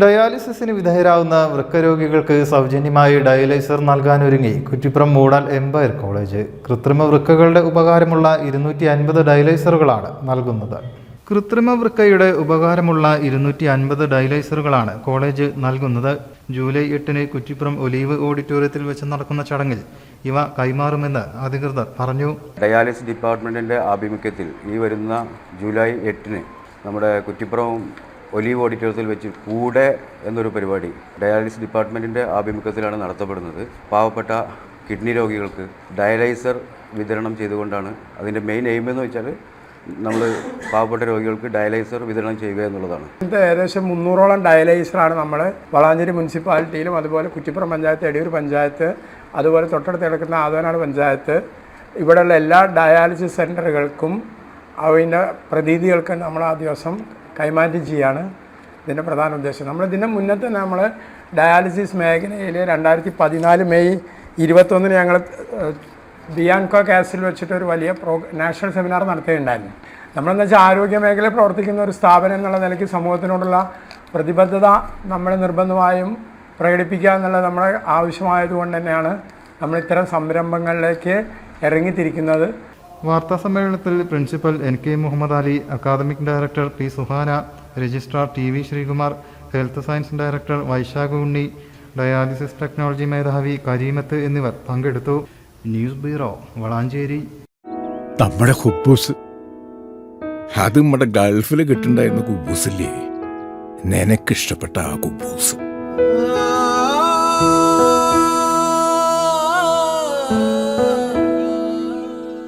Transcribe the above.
ഡയാലിസിസിന് വിധേയരാകുന്ന വൃക്കരോഗികൾക്ക് സൗജന്യമായി dialyser നൽകാനൊരുങ്ങി. Kuttippuram Moodal Empire college. കൃത്രിമ വൃക്കകളുടെ ഉപകാരമുള്ള ഇരുന്നൂറ്റി അൻപത് ഡയലൈസറുകളാണ് നൽകുന്നത്. കൃത്രിമ വൃക്കയുടെ ഉപകാരമുള്ള ഇരുന്നൂറ്റി അൻപത് ഡയലൈസറുകളാണ് കോളേജ് നൽകുന്നത്. ജൂലൈ എട്ടിന് കുറ്റിപ്പുറം ഒലീവ് ഓഡിറ്റോറിയത്തിൽ വെച്ച് നടക്കുന്ന ചടങ്ങിൽ ഇവ കൈമാറുമെന്ന് അധികൃതർ പറഞ്ഞു. ഡയാലിസിസ് ഡിപ്പാർട്ട്മെന്റിന്റെ ആഭിമുഖ്യത്തിൽ ഈ വരുന്ന ജൂലൈ എട്ടിന് നമ്മുടെ കുറ്റിപ്പുറം ഒലീവ് ഓഡിറ്റോറിയത്തിൽ വെച്ച് കൂടെ എന്നൊരു പരിപാടി. ഡയാലിസിസ് ഡിപ്പാർട്ട്മെന്റിന്റെ ആഭിമുഖ്യത്തിലാണ് നടത്തപ്പെടുന്നത്. പാവപ്പെട്ട കിഡ്നി രോഗികൾക്ക് ഡയാലൈസർ വിതരണം ചെയ്തുകൊണ്ടാണ് അതിന്റെ മെയിൻ എയിം എന്ന് വെച്ചാൽ നമ്മൾ പാവപ്പെട്ട രോഗികൾക്ക് ഡയലൈസർ വിതരണം ചെയ്യുക എന്നുള്ളതാണ്. ഇത് ഏകദേശം മുന്നൂറോളം ഡയലൈസറാണ് നമ്മൾ വളാഞ്ചേരി മുനിസിപ്പാലിറ്റിയിലും അതുപോലെ കുറ്റിപ്പുറം പഞ്ചായത്ത് എടിയൂർ പഞ്ചായത്ത് അതുപോലെ തൊട്ടടുത്ത് കിടക്കുന്ന ആദവനാട് പഞ്ചായത്ത് ഇവിടെയുള്ള എല്ലാ ഡയാലിസിസ് സെന്ററുകൾക്കും അതിന്റെ പ്രതീതികൾക്ക് നമ്മൾ ആ ദിവസം കൈമാറ്റം ചെയ്യുകയാണ് ഇതിന്റെ പ്രധാന ഉദ്ദേശം. നമ്മൾ ഇതിന്റെ മുന്നത്തെ നമ്മൾ ഡയാലിസിസ് മേഖലയിൽ രണ്ടായിരത്തി പതിനാല് മെയ് ഇരുപത്തൊന്നിന് ഞങ്ങൾ ബിയാൻകോ കാസിൽ വെച്ചിട്ട് ഒരു വലിയ പ്രോ നാഷണൽ സെമിനാർ നടത്തുകയുണ്ടായിരുന്നു നമ്മളെന്ന് വെച്ചാൽ ആരോഗ്യ മേഖലയിൽ പ്രവർത്തിക്കുന്ന ഒരു സ്ഥാപനം എന്നുള്ള നിലയ്ക്ക് സമൂഹത്തിനോടുള്ള പ്രതിബദ്ധത നമ്മൾ നിർബന്ധമായും പ്രകടിപ്പിക്കുക എന്നുള്ളത് നമ്മളെ ആവശ്യമായതുകൊണ്ട് തന്നെയാണ് നമ്മൾ ഇത്തരം സംരംഭങ്ങളിലേക്ക് ഇറങ്ങിത്തിരിക്കുന്നത്. വാർത്താ സമ്മേളനത്തിൽ principal N K Muhammad Ali academic director P Suhana registrar T V Sreekumar health science director Vaishakh Unni dialysis technology മേധാവി കരീമത്ത് എന്നിവർ പങ്കെടുത്തു. News bureau Valanchery. നമ്മുടെ ഹുബൂസ്. അത് നമ്മുടെ ഗൾഫിൽ കിട്ടുണ്ടായിരുന്ന കുബൂസില്ലേ? നിനക്കിഷ്ടപ്പെട്ട ആ കുബൂസ്.